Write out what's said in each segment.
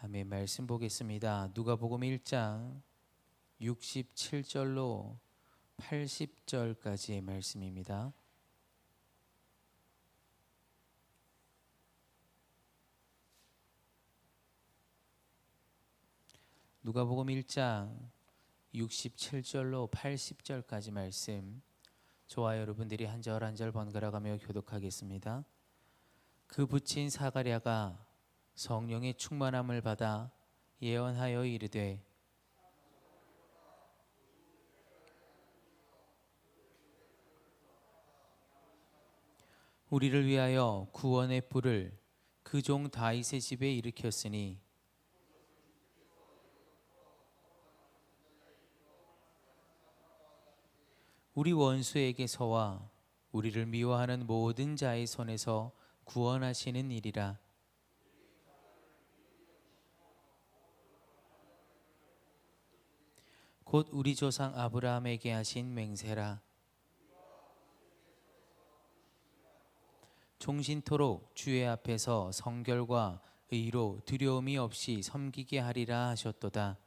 아멘 말씀 보겠습니다. 누가복음 1장 67절로 80절까지의 말씀입니다. 누가복음 1장 67절로 80절까지 말씀 저와 여러분들이 한 절 한 절 번갈아가며 교독하겠습니다. 그 붙인 사가랴가 성령의 충만함을 받아 예언하여 이르되 우리를 위하여 구원의 뿔을 그 종 다윗의 집에 일으켰으니 우리 원수에게서와 우리를 미워하는 모든 자의 손에서 구원하시는 일이라 곧 우리 조상 아브라함에게 하신 맹세라. 종신토록 주의 앞에서 성결과 의로 두려움이 없이 섬기게 하리라 하셨도다.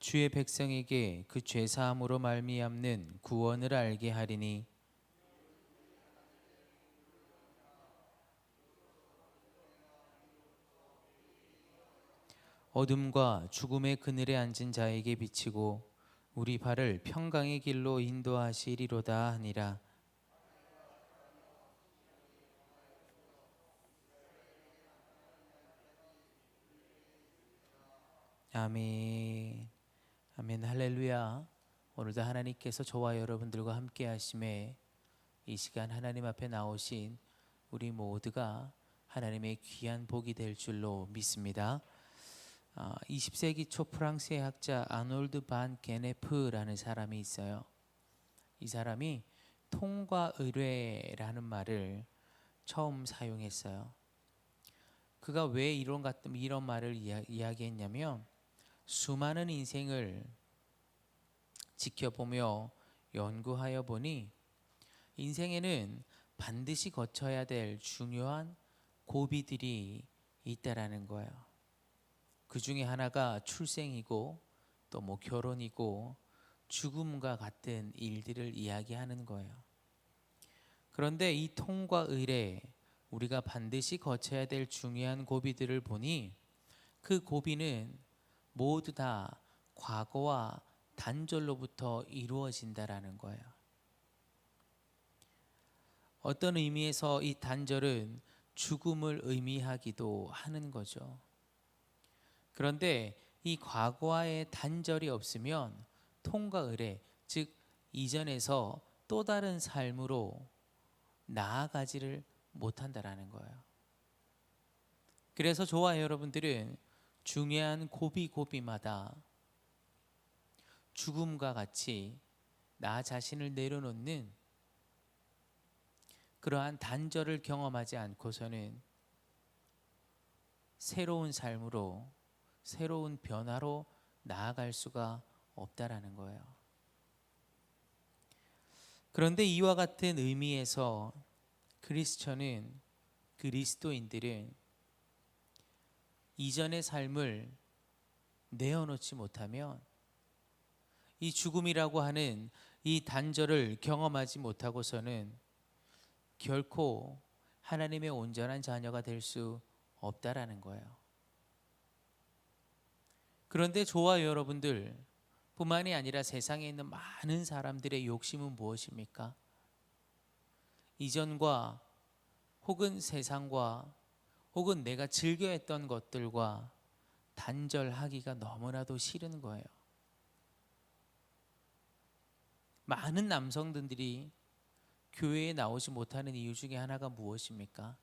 주의 백성에게 그 죄 사함으로 말미암는 구원을 알게 하리니 어둠과 죽음의 그늘에 앉은 자에게 비치고 우리 발을 평강의 길로 인도하시리로다 하니라. 아멘. 아멘. 할렐루야. 오늘도 하나님께서 저와 여러분들과 함께 하심에 이 시간 하나님 앞에 나오신 우리 모두가 하나님의 귀한 복이 될 줄로 믿습니다. 아, 20세기 초 프랑스의 학자 아놀드 반 게네프라는 사람이 있어요. 이 사람이 통과 의뢰라는 말을 처음 사용했어요. 그가 왜 이런 같은 이런 말을 이야, 이야기했냐면 수많은 인생을 지켜보며 연구하여 보니 인생에는 반드시 거쳐야 될 중요한 고비들이 있다라는 거예요. 그 중에 하나가 출생이고 또 뭐 결혼이고 죽음과 같은 일들을 이야기하는 거예요. 그런데 이 통과 의례 우리가 반드시 거쳐야 될 중요한 고비들을 보니 그 고비는 모두 다 과거와 단절로부터 이루어진다라는 거예요. 어떤 의미에서 이 단절은 죽음을 의미하기도 하는 거죠. 그런데 이 과거와의 단절이 없으면 통과 의례, 즉 이전에서 또 다른 삶으로 나아가지를 못한다라는 거예요. 그래서 저와 여러분들은 중요한 고비 고비마다 죽음과 같이 나 자신을 내려놓는 그러한 단절을 경험하지 않고서는 새로운 삶으로 새로운 변화로 나아갈 수가 없다라는 거예요. 그런데 이와 같은 의미에서 크리스천은 그리스도인들은 이전의 삶을 내어놓지 못하면 이 죽음이라고 하는 이 단절을 경험하지 못하고서는 결코 하나님의 온전한 자녀가 될 수 없다라는 거예요. 그런데 저와 여러분들 뿐만이 아니라 세상에 있는 많은 사람들의 욕심은 무엇입니까? 이전과 혹은 세상과 혹은 내가 즐겨 했던 것들과 단절하기가 너무나도 싫은 거예요. 많은 남성들이 교회에 나오지 못하는 이유 중에 하나가 무엇입니까?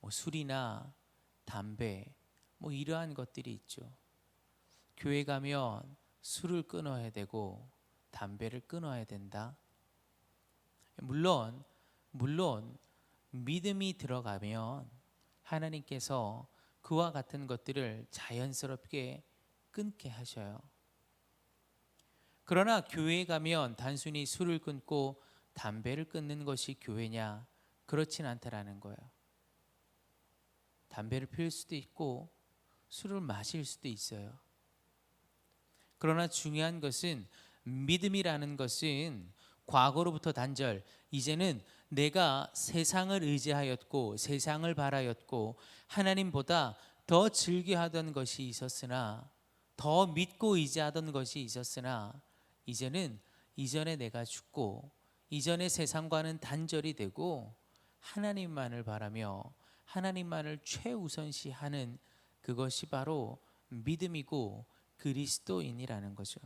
뭐 술이나 담배 뭐 이러한 것들이 있죠. 교회 가면 술을 끊어야 되고 담배를 끊어야 된다. 물론 물론 믿음이 들어가면 하나님께서 그와 같은 것들을 자연스럽게 끊게 하셔요. 그러나 교회에 가면 단순히 술을 끊고 담배를 끊는 것이 교회냐? 그렇진 않다라는 거예요. 담배를 피울 수도 있고 술을 마실 수도 있어요. 그러나 중요한 것은 믿음이라는 것은 과거로부터 단절, 이제는 내가 세상을 의지하였고 세상을 바라였고 하나님보다 더 즐겨하던 것이 있었으나 더 믿고 의지하던 것이 있었으나 이제는 이전에 내가 죽고 이전의 세상과는 단절이 되고 하나님만을 바라며 하나님만을 최우선시하는 그것이 바로 믿음이고 그리스도인이라는 거죠.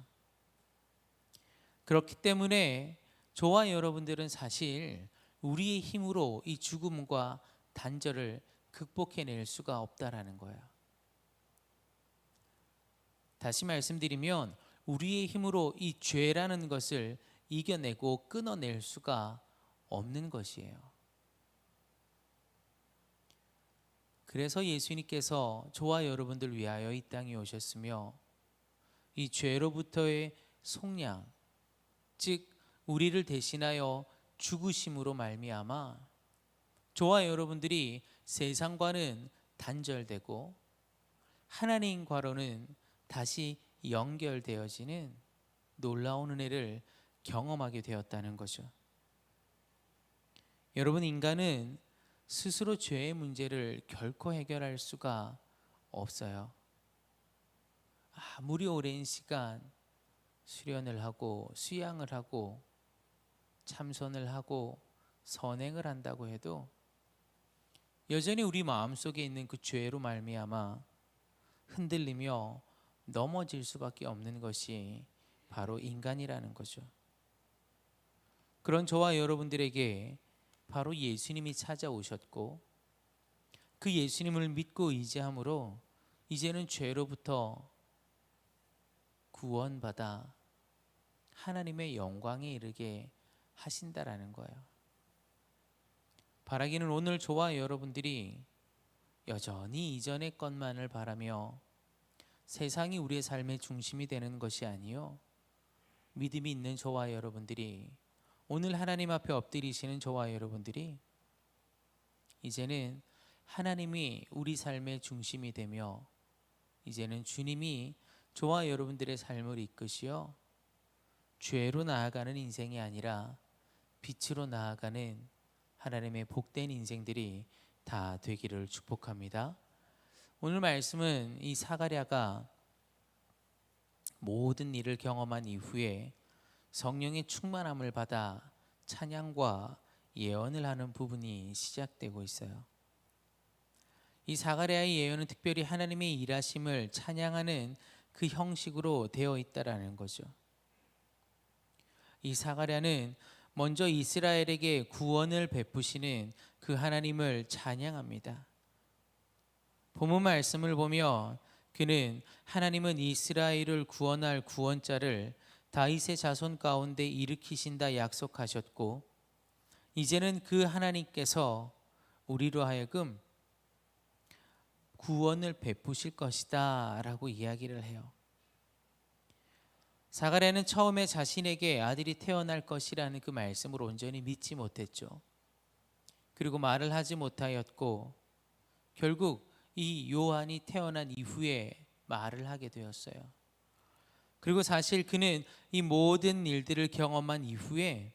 그렇기 때문에 저와 여러분들은 사실 우리의 힘으로 이 죽음과 단절을 극복해낼 수가 없다라는 거예요. 다시 말씀드리면 우리의 힘으로 이 죄라는 것을 이겨내고 끊어낼 수가 없는 것이에요. 그래서 예수님께서 저와 여러분들 위하여 이 땅에 오셨으며 이 죄로부터의 속량, 즉 우리를 대신하여 죽으심으로 말미암아 저와 여러분들이 세상과는 단절되고 하나님과로는 다시 연결되어지는 놀라운 은혜를 경험하게 되었다는 거죠. 여러분 인간은 스스로 죄의 문제를 결코 해결할 수가 없어요. 아무리 오랜 시간 수련을 하고 수양을 하고 참선을 하고 선행을 한다고 해도 여전히 우리 마음속에 있는 그 죄로 말미암아 흔들리며 넘어질 수밖에 없는 것이 바로 인간이라는 거죠. 그런 저와 여러분들에게 바로 예수님이 찾아오셨고 그 예수님을 믿고 의지함으로 이제는 죄로부터 구원받아 하나님의 영광에 이르게 하신다라는 거예요. 바라기는 오늘 저와 여러분들이 여전히 이전의 것만을 바라며 세상이 우리의 삶의 중심이 되는 것이 아니요 믿음이 있는 저와 여러분들이 오늘 하나님 앞에 엎드리시는 저와 여러분들이 이제는 하나님이 우리 삶의 중심이 되며 이제는 주님이 저와 여러분들의 삶을 이끄시어 죄로 나아가는 인생이 아니라 빛으로 나아가는 하나님의 복된 인생들이 다 되기를 축복합니다. 오늘 말씀은 이 사가랴가 모든 일을 경험한 이후에 성령의 충만함을 받아 찬양과 예언을 하는 부분이 시작되고 있어요. 이 사가랴의 예언은 특별히 하나님의 일하심을 찬양하는 그 형식으로 되어 있다라는 거죠. 이 사가랴는 먼저 이스라엘에게 구원을 베푸시는 그 하나님을 찬양합니다. 본문 말씀을 보면 그는 하나님은 이스라엘을 구원할 구원자를 다윗의 자손 가운데 일으키신다 약속하셨고 이제는 그 하나님께서 우리로 하여금 구원을 베푸실 것이다라고 이야기를 해요. 사가랴는 처음에 자신에게 아들이 태어날 것이라는 그 말씀을 온전히 믿지 못했죠. 그리고 말을 하지 못하였고 결국 이 요한이 태어난 이후에 말을 하게 되었어요. 그리고 사실 그는 이 모든 일들을 경험한 이후에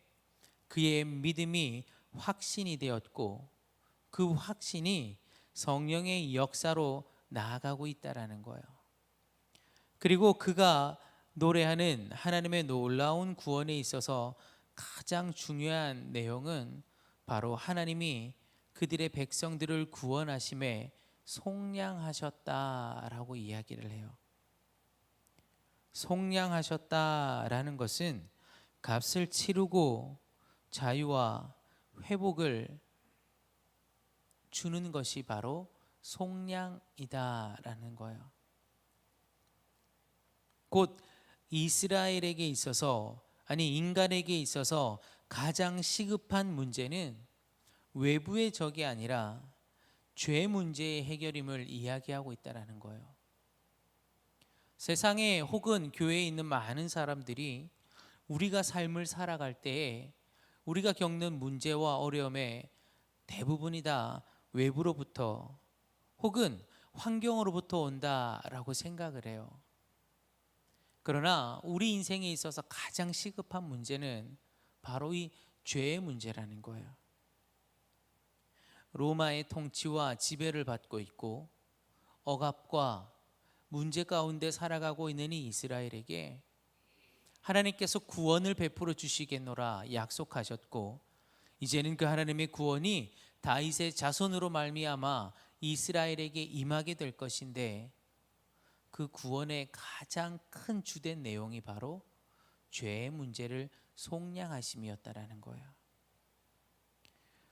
그의 믿음이 확신이 되었고 그 확신이 성령의 역사로 나아가고 있다라는 거예요. 그리고 그가 노래하는 하나님의 놀라운 구원에 있어서 가장 중요한 내용은 바로 하나님이 그들의 백성들을 구원하심에 속량하셨다라고 이야기를 해요. 속량하셨다라는 것은 값을 치르고 자유와 회복을 주는 것이 바로 속량이다라는 거예요. 곧 이스라엘에게 있어서 아니 인간에게 있어서 가장 시급한 문제는 외부의 적이 아니라 죄 문제의 해결임을 이야기하고 있다라는 거예요. 세상에 혹은 교회에 있는 많은 사람들이 우리가 삶을 살아갈 때에 우리가 겪는 문제와 어려움의 대부분이 다 외부로부터 혹은 환경으로부터 온다라고 생각을 해요. 그러나 우리 인생에 있어서 가장 시급한 문제는 바로 이 죄의 문제라는 거예요. 로마의 통치와 지배를 받고 있고 억압과 문제 가운데 살아가고 있는 이 이스라엘에게 하나님께서 구원을 베풀어 주시겠노라 약속하셨고 이제는 그 하나님의 구원이 다윗의 자손으로 말미암아 이스라엘에게 임하게 될 것인데 그 구원의 가장 큰 주된 내용이 바로 죄의 문제를 속량하심이었다라는 거예요.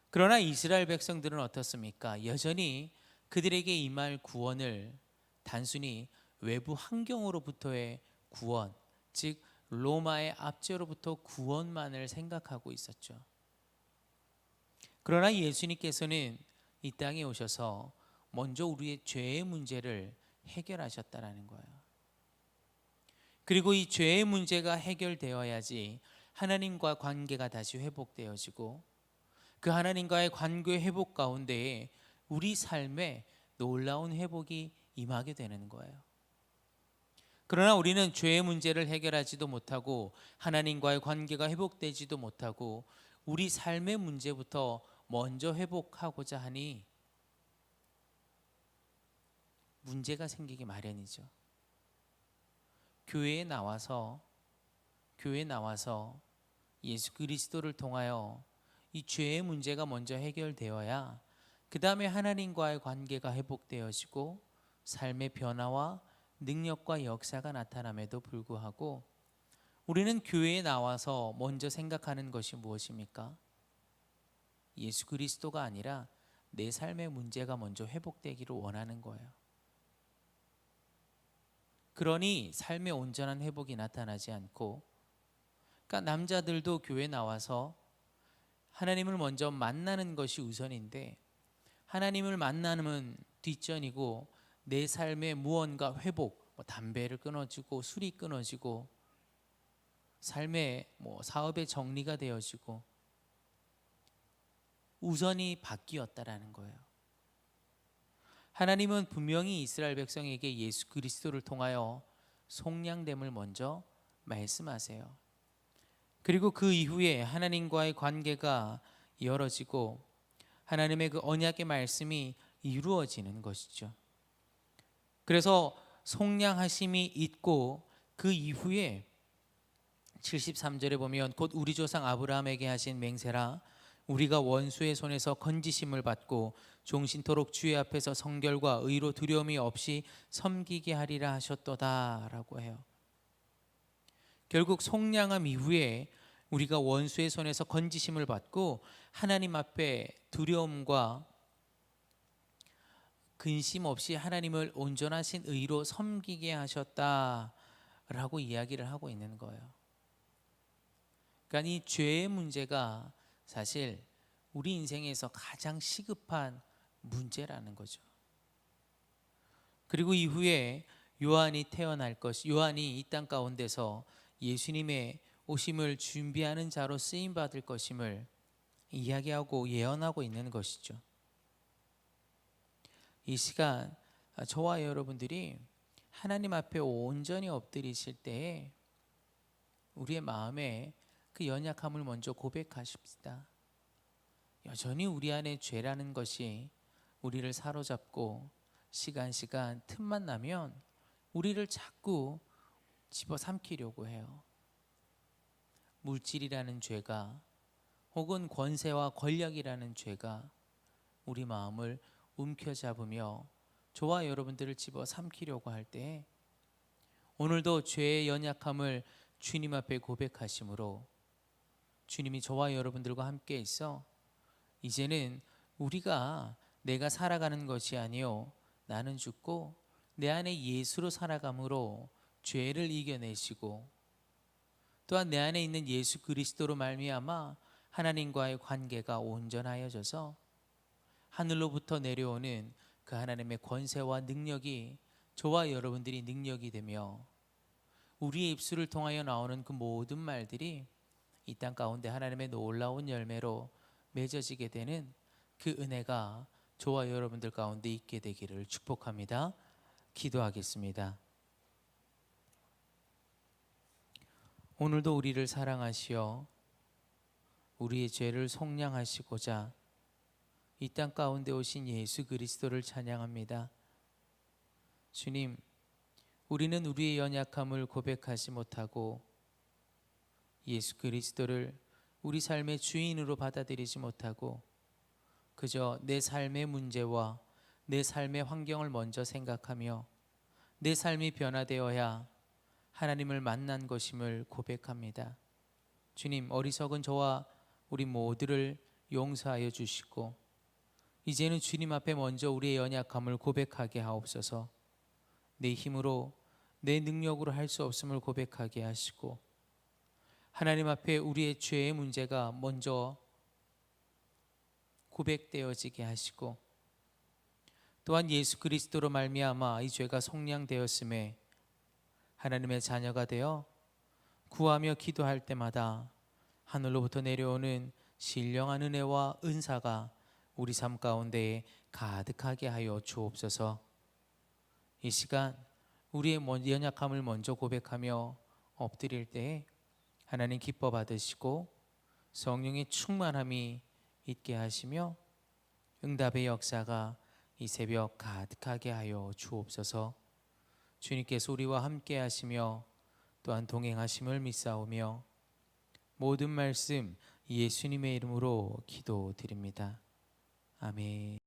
그러나 이스라엘 백성들은 어떻습니까? 여전히 그들에게 임할 구원을 단순히 외부 환경으로부터의 구원, 즉 로마의 압제로부터 구원만을 생각하고 있었죠. 그러나 예수님께서는 이 땅에 오셔서 먼저 우리의 죄의 문제를 해결하셨다라는 거예요. 그리고 이 죄의 문제가 해결되어야지 하나님과 관계가 다시 회복되어지고 그 하나님과의 관계 회복 가운데에 우리 삶에 놀라운 회복이 임하게 되는 거예요. 그러나 우리는 죄의 문제를 해결하지도 못하고 하나님과의 관계가 회복되지도 못하고 우리 삶의 문제부터 먼저 회복하고자 하니 문제가 생기기 마련이죠. 교회에 나와서 교회에 나와서 예수 그리스도를 통하여 이 죄의 문제가 먼저 해결되어야 그 다음에 하나님과의 관계가 회복되어지고 삶의 변화와 능력과 역사가 나타남에도 불구하고 우리는 교회에 나와서 먼저 생각하는 것이 무엇입니까? 예수 그리스도가 아니라 내 삶의 문제가 먼저 회복되기를 원하는 거예요. 그러니 삶의 온전한 회복이 나타나지 않고 그러니까 남자들도 교회 나와서 하나님을 먼저 만나는 것이 우선인데 하나님을 만나는 뒷전이고 내 삶의 무언가 회복, 뭐 담배를 끊어지고 술이 끊어지고 삶의 뭐 사업의 정리가 되어지고 우선이 바뀌었다라는 거예요. 하나님은 분명히 이스라엘 백성에게 예수 그리스도를 통하여 속량됨을 먼저 말씀하세요. 그리고 그 이후에 하나님과의 관계가 열어지고 하나님의 그 언약의 말씀이 이루어지는 것이죠. 그래서 속량하심이 있고 그 이후에 73절에 보면 곧 우리 조상 아브라함에게 하신 맹세라 우리가 원수의 손에서 건지심을 받고 종신토록 주의 앞에서 성결과 의로 두려움이 없이 섬기게 하리라 하셨도다라고 해요. 결국 속량함 이후에 우리가 원수의 손에서 건지심을 받고 하나님 앞에 두려움과 근심 없이 하나님을 온전하신 의로 섬기게 하셨다라고 이야기를 하고 있는 거예요. 그러니까 이 죄의 문제가 사실 우리 인생에서 가장 시급한 문제라는 거죠. 그리고 이후에 요한이 태어날 것, 요한이 이 땅 가운데서 예수님의 오심을 준비하는 자로 쓰임 받을 것임을 이야기하고 예언하고 있는 것이죠. 이 시간 저와 여러분들이 하나님 앞에 온전히 엎드리실 때에 우리의 마음에 그 연약함을 먼저 고백하십시다. 여전히 우리 안에 죄라는 것이 우리를 사로잡고 시간 시간 틈만 나면 우리를 자꾸 집어 삼키려고 해요. 물질이라는 죄가 혹은 권세와 권력이라는 죄가 우리 마음을 움켜잡으며 저와 여러분들을 집어 삼키려고 할 때 오늘도 죄의 연약함을 주님 앞에 고백하심으로 주님이 저와 여러분들과 함께 있어 이제는 우리가 내가 살아가는 것이 아니요 나는 죽고 내 안에 예수로 살아감으로 죄를 이겨내시고 또한 내 안에 있는 예수 그리스도로 말미암아 하나님과의 관계가 온전하여져서 하늘로부터 내려오는 그 하나님의 권세와 능력이 저와 여러분들이 능력이 되며 우리의 입술을 통하여 나오는 그 모든 말들이 이 땅 가운데 하나님의 놀라운 열매로 맺어지게 되는 그 은혜가 저와 여러분들 가운데 있게 되기를 축복합니다. 기도하겠습니다. 오늘도 우리를 사랑하시어 우리의 죄를 속량하시고자 이 땅 가운데 오신 예수 그리스도를 찬양합니다. 주님, 우리는 우리의 연약함을 고백하지 못하고 예수 그리스도를 우리 삶의 주인으로 받아들이지 못하고 그저 내 삶의 문제와 내 삶의 환경을 먼저 생각하며 내 삶이 변화되어야 하나님을 만난 것임을 고백합니다. 주님, 어리석은 저와 우리 모두를 용서하여 주시고 이제는 주님 앞에 먼저 우리의 연약함을 고백하게 하옵소서. 내 힘으로 내 능력으로 할 수 없음을 고백하게 하시고 하나님 앞에 우리의 죄의 문제가 먼저 고백되어지게 하시고 또한 예수 그리스도로 말미암아 이 죄가 속량되었음에 하나님의 자녀가 되어 구하며 기도할 때마다 하늘로부터 내려오는 신령한 은혜와 은사가 우리 삶 가운데에 가득하게 하여 주옵소서. 이 시간 우리의 먼- 연약함을 먼저 고백하며 엎드릴 때에 하나님 기뻐 받으시고 성령의 충만함이 있게 하시며 응답의 역사가 이 새벽 가득하게 하여 주옵소서. 주님께서 우리와 함께 하시며 또한 동행하심을 믿사오며 모든 말씀 예수님의 이름으로 기도드립니다. 아멘.